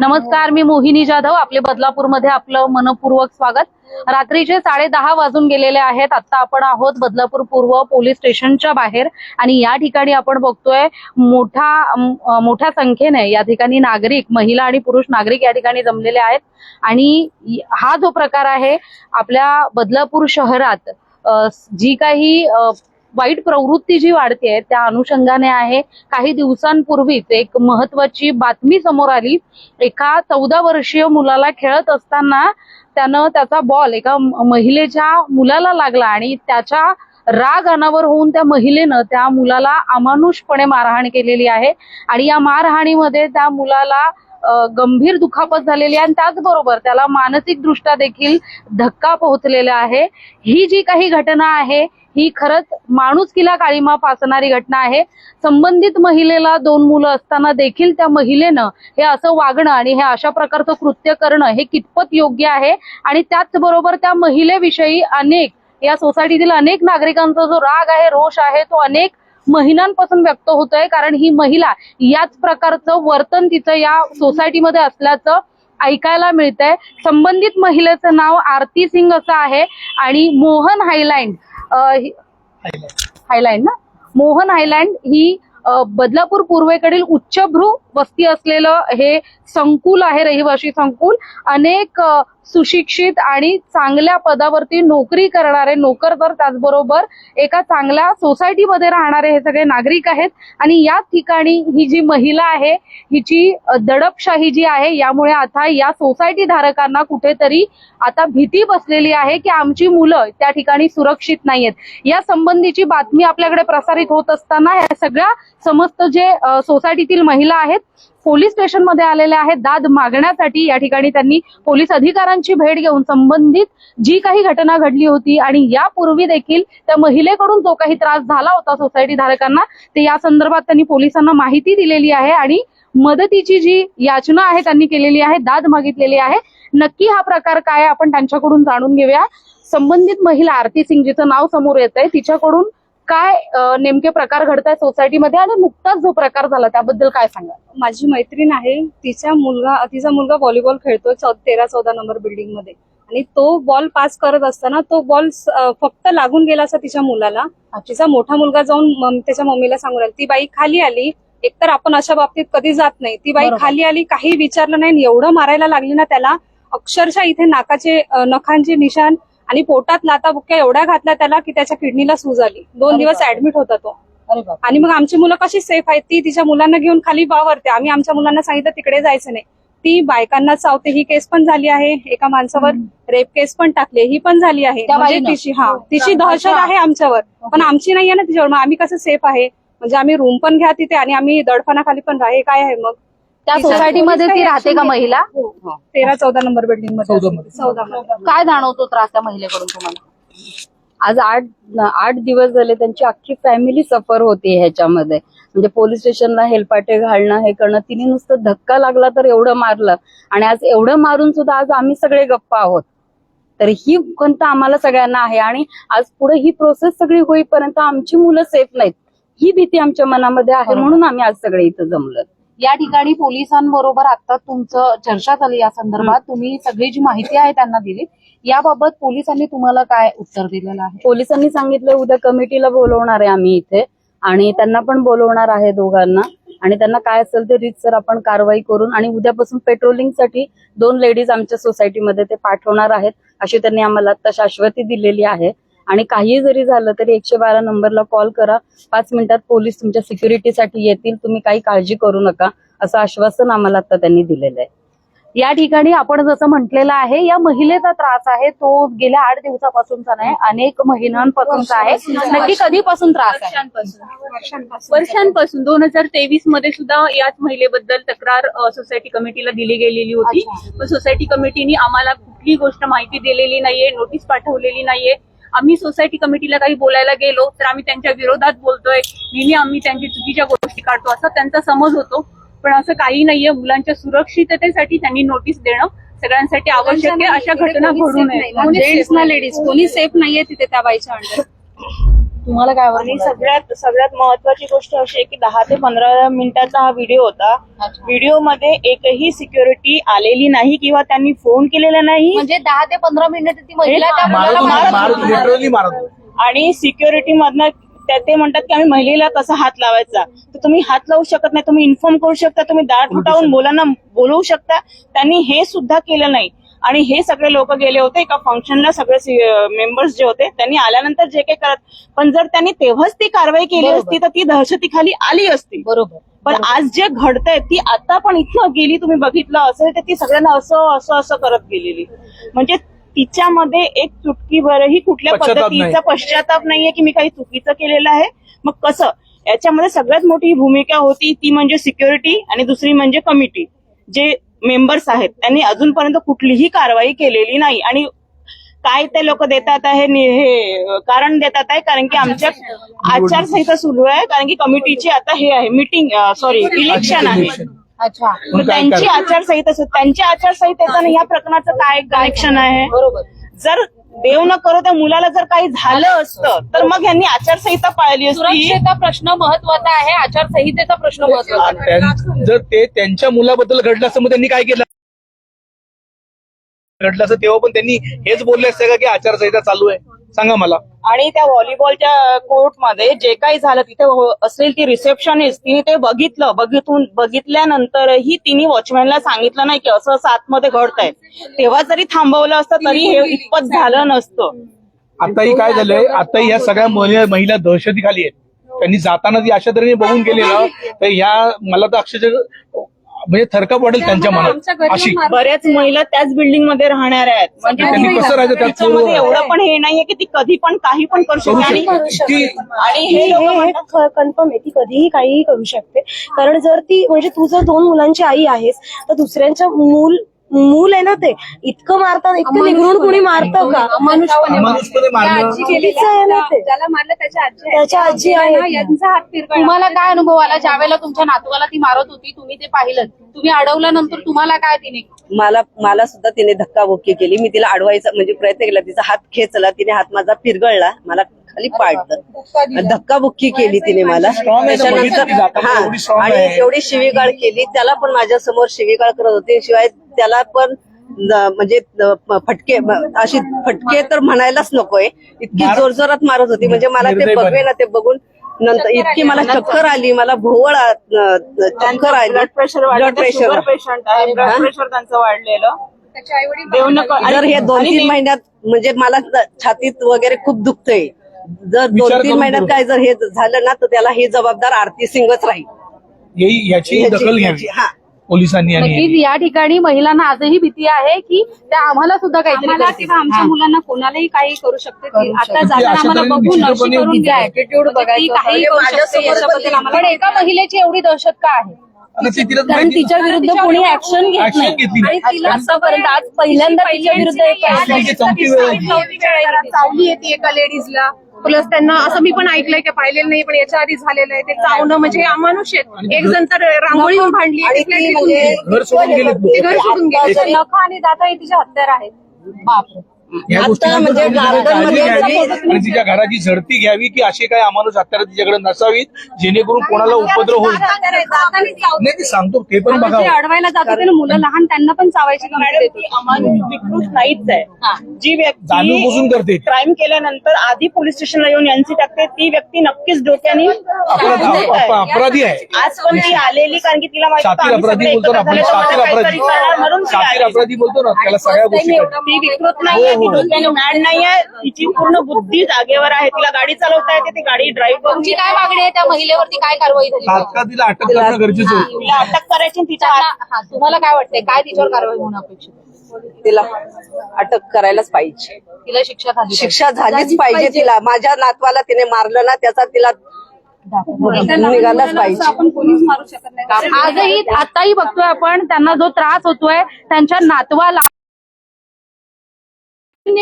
नमस्कार मी मोहिनी जाधव आपले बदलापूरमध्ये आपलं मनपूर्वक स्वागत. रात्रीचे साडे दहा वाजून गेलेले आहेत. आता आपण आहोत बदलापूर पूर्व पोलीस स्टेशनच्या बाहेर आणि या ठिकाणी आपण बघतोय मोठा मोठ्या संख्येने या ठिकाणी नागरिक महिला आणि पुरुष नागरिक या ठिकाणी जमलेले आहेत. आणि हा जो प्रकार आहे आपल्या बदलापूर शहरात जी काही वाईट प्रवृत्ती जी वाढते त्या अनुषंगाने आहे. काही दिवसांपूर्वीच एक महत्वाची बातमी समोर आली. एका चौदा वर्षीय मुलाला खेळत असताना त्यानं त्याचा बॉल एका महिलेच्या मुलाला लागला आणि त्याच्या राग अनावर होऊन त्या महिलेनं त्या मुलाला अमानुषपणे मारहाण केलेली आहे. आणि या मारहाणीमध्ये त्या मुलाला गंभीर दुखापत झालेली आहे आणि त्याचबरोबर त्याला मानसिक दृष्ट्या देखील धक्का पोहोचलेला आहे. ही जी काही घटना आहे ही खरंच माणुसकीला काळीमा फासणारी घटना आहे. संबंधित महिलेला दोन मुलं असताना देखील त्या महिलेनं हे असं वागणं आणि हे अशा प्रकारचं कृत्य करणं हे कितपत योग्य आहे? आणि त्याचबरोबर त्या महिलेविषयी अनेक या सोसायटीतील अनेक नागरिकांचा जो राग आहे रोष आहे तो अनेक महिन्यांपासून व्यक्त होतोय. कारण ही महिला याच प्रकारचं वर्तन तिचं या सोसायटीमध्ये असल्याचं ऐकायला मिळतंय. संबंधित महिलेचं नाव आरती सिंग असं आहे. आणि मोहन हायलँड हायलँड ना? मोहन हायलँड ही बदलापूर पूर्वेकडील उच्चभ्रू वस्ती असलेलं हे संकुल आहे रहिवासी संकुल. अनेक सुशिक्षित आणि चांगल्या पदावरती नोकरी करणारे नोकरदार त्याचबरोबर एका चांगल्या सोसायटीमध्ये राहणारे हे सगळे नागरिक आहेत. आणि या ठिकाणी ही जी महिला आहे हिची दडपशाही जी आहे यामुळे आता या सोसायटी धारकांना कुठेतरी आता भीती बसलेली आहे की आमची मुलं त्या ठिकाणी सुरक्षित नाहीयेत. या संबंधीची बातमी आपल्याकडे प्रसारित होत असताना या सगळ्या समस्त जे सोसायटीतील महिला आहेत पोलीस स्टेशनमध्ये आलेल्या आहेत दाद मागण्यासाठी या ठिकाणी त्यांनी पोलीस अधिकाऱ्यांची भेट घेऊन संबंधित जी काही घटना घडली होती आणि यापूर्वी देखील त्या महिलेकडून जो काही त्रास झाला होता सोसायटी धारकांना ते या संदर्भात त्यांनी पोलिसांना माहिती दिलेली आहे आणि मदतीची जी याचना आहे त्यांनी केलेली आहे दाद मागितलेली आहे. नक्की हा प्रकार काय आपण त्यांच्याकडून जाणून घेऊया. संबंधित महिला आरती सिंग जिचं नाव समोर येत आहे तिच्याकडून काय नेमके प्रकार घडत आहेत सोसायटीमध्ये आणि नुकताच जो प्रकार झाला त्याबद्दल काय सांगा माझी मैत्रीण आहे तिचा मुलगा तिचा मुलगा व्हॉलीबॉल खेळतोय चौ- तेरा चौदा नंबर बिल्डिंगमध्ये. आणि तो बॉल पास करत असताना तो बॉल फक्त लागून गेला असा तिच्या मुलाला. तिचा मोठा मुलगा जाऊन त्याच्या मम्मीला सांगून राहिला ती बाई खाली आली एकतर आपण अशा बाबतीत कधी जात नाही. ती बाई. खाली आली काही विचारलं नाही आणि एवढं मारायला लागली ना त्याला अक्षरशः इथे नाकाचे नखांचे निशाण आणि पोटात लाता बुक्क्या एवढ्या घातल्या त्याला की त्याच्या किडनीला सूज आली. दोन दिवस. ऍडमिट होता तो. आणि मग आमची मुलं कशी सेफ आहेत? ती तिच्या मुलांना घेऊन खाली वावरते आम्ही आमच्या मुलांना सांगितलं तिकडे जायचं नाही. ती बायकांना चावते. ही केस पण झाली आहे. एका माणसावर रेप केस पण टाकली. ही पण झाली आहे. म्हणजे? तिची हा तिची अच्छा. दहशत आहे आमच्यावर. पण आमची नाहीये ना तिच्यावर. मग आम्ही कसं सेफ आहे? म्हणजे आम्ही रूम पण घ्या तिथे आणि आम्ही दडपणाखाली पण राहा. हे काय आहे मग? त्या सोसायटीमध्ये ती राहते का महिला? हो. तेरा चौदा नंबर बिल्डिंगमध्ये चौदा मध्ये. काय जाणवतो त्रास त्या महिलेकडून तुम्हाला? आज आठ आठ दिवस झाले त्यांची अख्खी फॅमिली सफर होती ह्याच्यामध्ये. म्हणजे पोलीस स्टेशनला हेलपाटे घालणं हे करणं तिने नुसतं धक्का लागला तर एवढं मारलं. आणि आज एवढं मारून सुद्धा आज आम्ही सगळे गप्प आहोत. तर ही खंत आम्हाला सगळ्यांना आहे आणि आज पुढे ही प्रोसेस सगळी होईपर्यंत आमची मुलं सेफ नाहीत. ही भीती आमच्या मनामध्ये आहे. म्हणून आम्ही आज सगळे इथं जमलो या ठिकाणी पोलिसांबरोबर आता तुमचं चर्चा झाली या संदर्भात. तुम्ही सगळी जी माहिती आहे त्यांना दिली. याबाबत पोलिसांनी तुम्हाला काय उत्तर दिलेलं आहे? पोलिसांनी सांगितलं उद्या कमिटीला बोलवणार आहे आम्ही इथे. आणि त्यांना पण बोलवणार आहे दोघांना. आणि त्यांना काय असेल ते रीतसर आपण कारवाई करून आणि उद्यापासून पेट्रोलिंगसाठी दोन लेडीज आमच्या सोसायटीमध्ये ते पाठवणार आहेत अशी त्यांनी आम्हाला आता शाश्वती दिलेली आहे. आणि काही जरी झालं तरी एकशे बारा नंबरला कॉल करा. पाच मिनिटात पोलीस तुमच्या सिक्युरिटीसाठी येतील. तुम्ही काही काळजी करू नका. असं आश्वासन आम्हाला आता त्यांनी दिलेलं आहे. या ठिकाणी आपण जसं म्हटलेलं आहे या महिलेचा त्रास आहे. तो गेल्या आठ दिवसापासूनचा नाही अनेक महिन्यांपासूनचा आहे. नक्की कधीपासून त्रास आहे? वर्षांपासून. दोन हजार तेवीसमध्ये सुद्धा याच महिलेबद्दल तक्रार सोसायटी कमिटीला दिली गेलेली होती. पण सोसायटी कमिटीने आम्हाला कुठली गोष्ट माहिती दिलेली नाहीये नोटीस पाठवलेली नाहीये. आम्ही सोसायटी कमिटीला काही बोलायला गेलो तर आम्ही त्यांच्या विरोधात बोलतोय. नेहमी आम्ही त्यांची चुकीच्या गोष्टी काढतो असा त्यांचा समज होतो. पण असं काही नाहीये मुलांच्या सुरक्षिततेसाठी त्यांनी नोटीस देणं सगळ्यांसाठी आवश्यक आहे. अशा घटना घडू नये. लेडीज कोणी सेफ नाहीये तिथे त्या बाईच्या अंडर. तुम्हाला काय आणि सगळ्यात सगळ्यात महत्वाची गोष्ट अशी आहे की दहा ते पंधरा मिनिटाचा हा व्हिडिओ होता. व्हिडिओमध्ये एकही सिक्युरिटी आलेली नाही किंवा त्यांनी फोन केलेला नाही म्हणजे दहा ते पंधरा मिनिट ती महिला त्या मुलाला मारत मारत होती. होती. लिटरली मारत होती. आणि सिक्युरिटी मधनं त्या- ते म्हणतात की आम्ही महिलेला कसा हात लावायचा तर तुम्ही हात लावू शकत नाही तुम्ही इन्फॉर्म करू शकता तुम्ही दार ठोठावून मुलांना बोलवू शकता त्यांनी हे सुद्धा केलं नाही आणि हे सगळे लोक गेले होते एका फंक्शनला सगळे मेंबर्स जे होते त्यांनी आल्यानंतर जे काही करत पण जर त्यांनी तेव्हाच ती कारवाई केली. असती तर ती दहशतीखाली आली असती. बरोबर. पण आज जे घडतंय ती आता पण इथनं गेली तुम्ही बघितलं असेल तर ती सगळ्यांना असं असं असं करत गेलेली. म्हणजे तिच्यामध्ये एक चुटकीभरही कुठल्या. पद्धतीचा पश्चाताप नाहीये की मी काही चुकीचं केलेलं आहे. मग कसं? याच्यामध्ये सगळ्यात मोठी भूमिका होती ती म्हणजे सिक्युरिटी आणि दुसरी म्हणजे कमिटी जे मेंबर्स आहेत त्यांनी अजूनपर्यंत कुठलीही कारवाई केलेली नाही. आणि काय ते लोक देतात आहे हे कारण देतात आहे कारण की आमच्या आचारसंहिता सुरू आहे कारण की कमिटीची आता हे आहे मीटिंग सॉरी इलेक्शन आहे. अच्छा. त्यांची आचारसंहिता त्यांच्या आचारसंहितेचं आणि या प्रकरणाचं काय कनेक्शन आहे? बरोबर. जर देव न करो त्या मुलाला जर काही झालं असतं तर मग यांनी आचारसंहिता पाळली असती. सुरक्षेचा प्रश्न महत्त्वाचा आहे आचारसंहितेचा प्रश्न महत्त्वाचा आहे. त्यां- जर ते त्यांच्या मुलाबद्दल घडलं असतं मग त्यांनी काय केलं? घडलं असतं तेव्हा पण त्यांनी हेच बोलले असते का की आचारसंहिता चालू आहे? सांगा मला. आणि त्या व्हॉलीबॉलच्या कोर्टमध्ये जे काही झालं तिथे हो, असेल ती रिसेप्शनिस्ट तिने ते बघितलं. बघितून बघितल्यानंतरही तिने वॉचमॅनला सांगितलं नाही की असं असं आतमध्ये आहे तेव्हा जरी थांबवलं असतं तरी हे इतपत झालं नसतं. आताही काय झालंय? आता या सगळ्या महिला महिला दहशतीखाली आहेत. त्यांनी जाताना ती अशा तऱ्हेने बघून गेले ना तर ह्या मला तर अक्षरशः म्हणजे थरकाप वाटेल त्यांच्या मनात. अशी. बऱ्याच महिला त्याच बिल्डिंगमध्ये राहणार आहेत. म्हणजे त्यांनी कसं राहायचं त्यात? त्याच्यामध्ये पूर्व- एवढं पण हे नाहीये की ती कधी पण काही पण करू करू शकते. आणि शकते. ती आणि हे लोक म्हणतात कन्फर्म आहे ती कधीही काहीही करू शकते. कारण जर ती म्हणजे तू जर दोन मुलांची आई आहेस तर दुसऱ्यांच्या मूल मूल आहे ना ते. इतकं मारतात इतकं निघून कोणी मारतं का? अमानुषपणे चुकीचं आहे ना ते. ज्याला मारलं त्याच्या आजी त्याच्या आजी आहेत यांचा हात फिरकळला तुम्हाला काय अनुभव आला? ज्यावेळेला तुमच्या नातवाला ती मारत होती तुम्ही ते पाहिलं. तुम्ही अडवल्यानंतर तुम्हाला काय तिने? मला मला सुद्धा तिने धक्काबुक्की केली. मी तिला अडवायचा म्हणजे प्रयत्न केला. तिचा हात खेचला तिने हात माझा फिरगळला मला खाली पाडलं. धक्काबुक्की केली तिने मला. हा आणि. एवढी शिवीगाळ केली त्याला पण माझ्यासमोर शिवीगाळ करत होती. शिवाय त्याला पण म्हणजे फटके अशी फटके तर म्हणायलाच नकोय. इतकी मार- जोरजोरात मारत होती. म्हणजे मला ते. बघवे ना ते बघून नंतर इतकी मला चक्कर आली. मला भोवळ चक्कर आली. Blood pressure blood pressure sugar patient आहे. ब्लड प्रेशर त्यांचं वाढलेलं. जर हे दोन तीन महिन्यात म्हणजे मला छातीत वगैरे खूप दुखतंय. जर दोन तीन महिन्यात. काय जर हे झालं ना तर त्याला हे जबाबदार आरती सिंगच राहील. याची दखल घ्यावी. हा. पोलिसांनी आणि नक्कीच या ठिकाणी महिलांना आजही भीती आहे की त्या आम्हाला सुद्धा काहीतरी आम्हाला. किंवा आमच्या हा. मुलांना कोणालाही काही करू शकते. आता जाताना आम्हाला बघून ऍटिट्यूड बघायचं. काही करू शकते याच्याबद्दल पण एका महिलेची एवढी दहशत का आहे? तिला कारण तिच्या विरुद्ध कोणी ऍक्शन घेत नाही. आणि आतापर्यंत आज पहिल्यांदा तिच्या विरुद्ध ही. चावली येते एका लेडीजला प्लस त्यांना असं मी पण ऐकलंय की पाहिलेलं नाही पण याच्या आधी झालेलं आहे. ते चावणं म्हणजे अमानुष आहे एक जण तर रांगोळी भांडली आणि ती म्हणजे. घर सोडून गेले घर सोडून गेले नख आणि दाता हे तिचे हत्यार आहेत. बापरे. आता म्हणजे मध्ये तिच्या घराची झडती घ्यावी की अशी काय अमानुष हत्यारं तिच्याकडे नसावीत जेणेकरून कोणाला उपद्रव होईल. नाही ते सांगतो ते पण बघावं अडवायला जात मुलं लहान त्यांना पण चावायची विकृत नाहीच आहे. जी जाणून व्यक्ती बुजून करते. क्राईम केल्यानंतर आधी पोलीस स्टेशनला येऊन यांची टाकते ती व्यक्ती नक्कीच डोक्याने अपराध आहे. अप- अपराधी आहे. आज पण ती आलेली कारण की तिला माहिती अपराधी बोलतो ना आपण अपराधी. म्हणून बोलतो ना त्याला सगळ्या गोष्टी. ती विकृत नाहीये. हो, ती हो. डोक्याने मॅड नाहीये. तिची पूर्ण बुद्धी जागेवर आहे. तिला गाडी चालवता येते. ती गाडी ड्राईव्ह करून तुमची काय मागणी आहे त्या महिलेवरती? काय कारवाई झाली? पाहिजे? तात्काळ तिला अटक करणं गरजेचं होतं. तिला अटक करायची आणि तिच्या हात- त्यांना- हा, तुम्हाला काय वाटतंय? काय तिच्यावर कारवाई होणं अपेक्षित आहे? तिला अटक करायलाच पाहिजे. तिला शिक्षा झाली पाहिजे. शिक्षा झालीच पाहिजे तिला. माझ्या नातवाला तिने मारलं ना त्याचा तिला निघालाच पाहिजे. आपण कोणीच मारू शकत नाही. आजही आताही बघतोय आपण त्यांना जो त्रास होतोय त्यांच्या नातवाला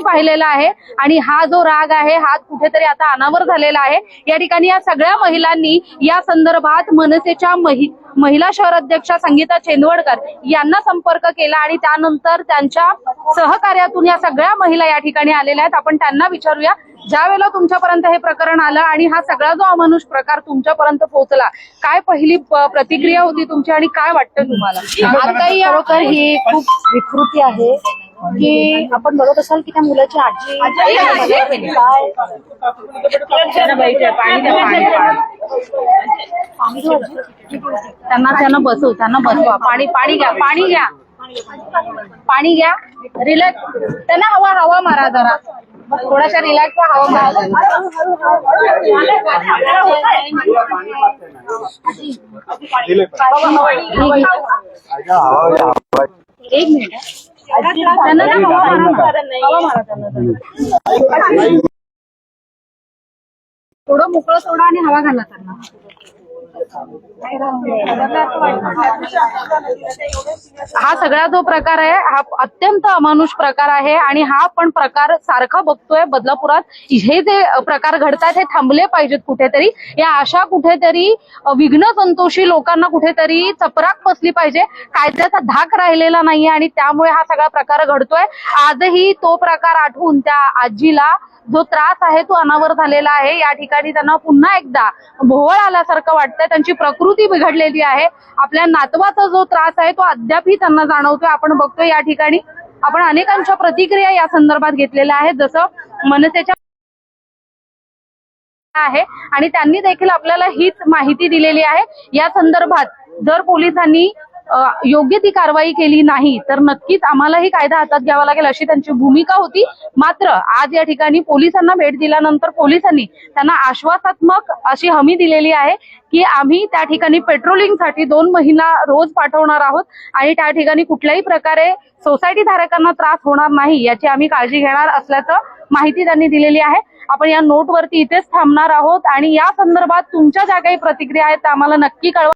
पाहिलेला आहे. आणि हा जो राग आहे हा कुठेतरी आता अनावर झालेला आहे. या ठिकाणी या सगळ्या महिलांनी या संदर्भात मनसेच्या महि महिला शहर अध्यक्षा संगीता चेंदवडकर यांना संपर्क केला आणि त्यानंतर त्यांच्या सहकार्यातून या सगळ्या महिला या ठिकाणी आलेल्या आहेत. आपण त्यांना विचारूया. ज्या वेळेला तुमच्यापर्यंत हे प्रकरण आलं आणि हा सगळा जो अमानुष प्रकार तुमच्यापर्यंत पोहोचला काय पहिली प्रतिक्रिया होती तुमची आणि काय वाटतं तुम्हाला? आता ही खूप विकृती आहे. की आपण बघत असाल की त्या मुलाची आजी काय त्यांना त्यांना बसव त्यांना बसवा पाणी पाणी घ्या पाणी घ्या. पाणी घ्या. रिलॅक्स त्यांना हवा हवा मारा जरा. थोडासा रिलॅक्स हवा मारा एक मिनिट. थोडं मोकळं सोडा आणि हवा घाला त्यांना. हा सगळा जो प्रकार आहे हा अत्यंत अमानुष प्रकार आहे आणि हा आपण प्रकार सारखा बघतोय बदलापुरात. हे जे प्रकार घडतात हे थांबले पाहिजेत कुठेतरी. या अशा कुठेतरी विघ्न संतोषी लोकांना कुठेतरी चपराक बसली पाहिजे. कायद्याचा धाक राहिलेला नाहीये आणि त्यामुळे हा सगळा प्रकार घडतोय. आजही तो प्रकार आठवून त्या आजीला जो त्रास आहे तो अनावर झालेला आहे. या ठिकाणी त्यांना पुन्हा एकदा भोवळ आल्यासारखं वाटतंय. त्यांची प्रकृती बिघडलेली आहे. आपल्या नातवाचा जो त्रास आहे तो अद्यापही त्यांना जाणवतोय. आपण बघतोय या ठिकाणी आपण अनेकांच्या प्रतिक्रिया या संदर्भात घेतलेल्या आहेत. जसं मनसेच्या आहे आणि त्यांनी देखील आपल्याला हीच माहिती दिलेली आहे. या संदर्भात जर पोलिसांनी योग्य ती कारवाई केली नाही तर नक्कीच आम्हालाही कायदा हातात घ्यावा लागेल अशी त्यांची भूमिका होती. मात्र आज या ठिकाणी पोलिसांना भेट दिल्यानंतर पोलिसांनी त्यांना आश्वासात्मक अशी हमी दिलेली आहे की आम्ही त्या ठिकाणी पेट्रोलिंगसाठी दोन महिना रोज पाठवणार आहोत आणि त्या ठिकाणी कुठल्याही प्रकारे सोसायटी धारकांना त्रास होणार नाही याची आम्ही काळजी घेणार असल्याचं माहिती त्यांनी दिलेली आहे. आपण या नोटवरती इथेच थांबणार आहोत आणि या संदर्भात तुमच्या ज्या काही प्रतिक्रिया आहेत त्या आम्हाला नक्की कळवा.